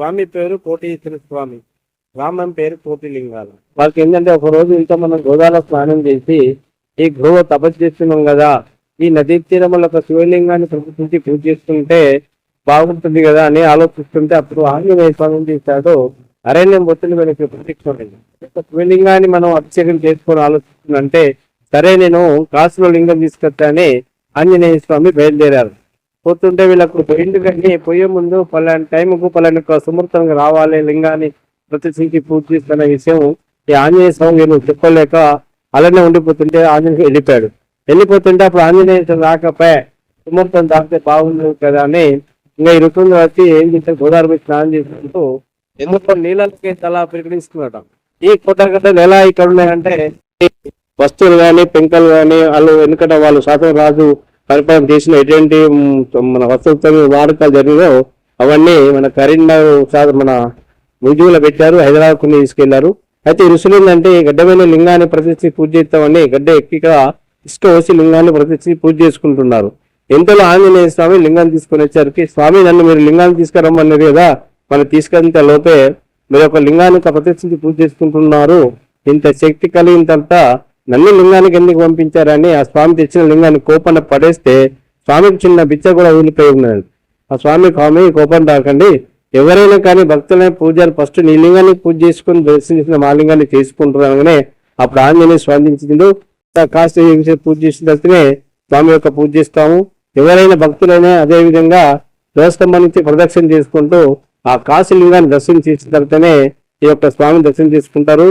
స్వామి పేరు కోటీశ్వర స్వామి. రామం పేరు కోటిలింగాలు. వాళ్ళకి ఏంటంటే ఒక రోజు ఇంకా మనం గోదాల స్నానం చేసి ఈ గృహ తపస్సు చేస్తున్నాం కదా. ఈ నదీ తీరంలో ఒక శివలింగాన్ని ప్రకృతించి పూజ చేస్తుంటే బాగుంటుంది కదా అని ఆలోచిస్తుంటే అప్పుడు ఆంజనేయ స్వామి చేశాడు? అరణ్యం ఒత్తిడి వెనక్కి ప్రత్యక్షమైంది శివలింగాన్ని మనం అభిషేకం చేసుకొని ఆలోచిస్తుందంటే సరే నేను కాసులో లింగం తీసుకొస్తానే ఆంజనేయ స్వామి బయలుదేరారు. పోతుంటే వీళ్ళకు పోయిండు పోయే ముందు పలాని టైంకు పలాని సుమృతంగా రావాలి లింగాన్ని ప్రతిష్ఠించి పూజ చేస్తున్న విషయం ఈ ఆంజనేయ స్వామి వీళ్ళు చెప్పలేక అలానే ఉండిపోతుంటే ఆంజనేయ వెళ్ళిపోయాడు. వెళ్ళిపోతుంటే అప్పుడు ఆంజనేయ రాకపోయే రాకపోయా తాగితే తాకితే బాగుంది కదా అని ఇంకా ఈ ఋతువులో వచ్చి ఏం చేస్తే గోదావరి స్నానం చేసుకుంటూ ఎందుకో నీళ్ళకి చాలా ప్రకటిస్తున్నాడు ఈ కోటగడ్డలు ఎలా ఇక్కడ ఉన్నాయంటే వస్తువులు కానీ పెంకలు కానీ వాళ్ళు వెనుకట వాళ్ళు శాతం రాజు పరిపాలన చేసిన ఎటువంటి మన వస్తువులతో వాడకాలు జరిగినో అవన్నీ మన కరీంనగర్ సార్ మన ముజువులో పెట్టారు హైదరాబాద్ కొన్ని తీసుకెళ్ళారు. అయితే ఈ ఋషులు ఏంటంటే గడ్డమైన లింగాన్ని ప్రతిష్ఠి పూజ చేస్తామని గడ్డ ఎక్కిగా ఇసుక వేసి లింగాన్ని ప్రతిష్ఠి పూజ చేసుకుంటున్నారు. ఎంతలో ఆంజనేయ స్వామి లింగాన్ని తీసుకొని వచ్చేసరికి స్వామి నన్ను మీరు లింగాన్ని తీసుకురమ్మన్నారు కదా మనం తీసుకెళ్తే లోపే మీరు ఒక లింగాన్ని ప్రతిష్ఠించి పూజ చేసుకుంటున్నారు. ఇంత శక్తి కలిగినంత నన్ను లింగానికి ఎందుకు పంపించారని ఆ స్వామి తెచ్చిన లింగాన్ని కోపన పడేస్తే స్వామికి చిన్న బిచ్చ కూడా ఊలిపోయి ఉన్నది. ఆ స్వామి స్వామి కోపం రాకండి. ఎవరైనా కానీ భక్తులైన పూజలు ఫస్ట్ నీ లింగాన్ని పూజ చేసుకుని దర్శించిన మా లింగాన్ని చేసుకుంటున్నాగానే అప్పుడు ఆంజనేయ స్పందించిండు కాస్త పూజ చేసిన తర్వాతనే స్వామి యొక్క పూజ చేస్తాము. ఎవరైనా భక్తులైనా అదే విధంగా నుంచి ప్రదక్షిణ చేసుకుంటూ ఆ కాశీ లింగాన్ని దర్శనం చేసిన తర్వాతనే ఈ యొక్క స్వామిని దర్శనం చేసుకుంటారు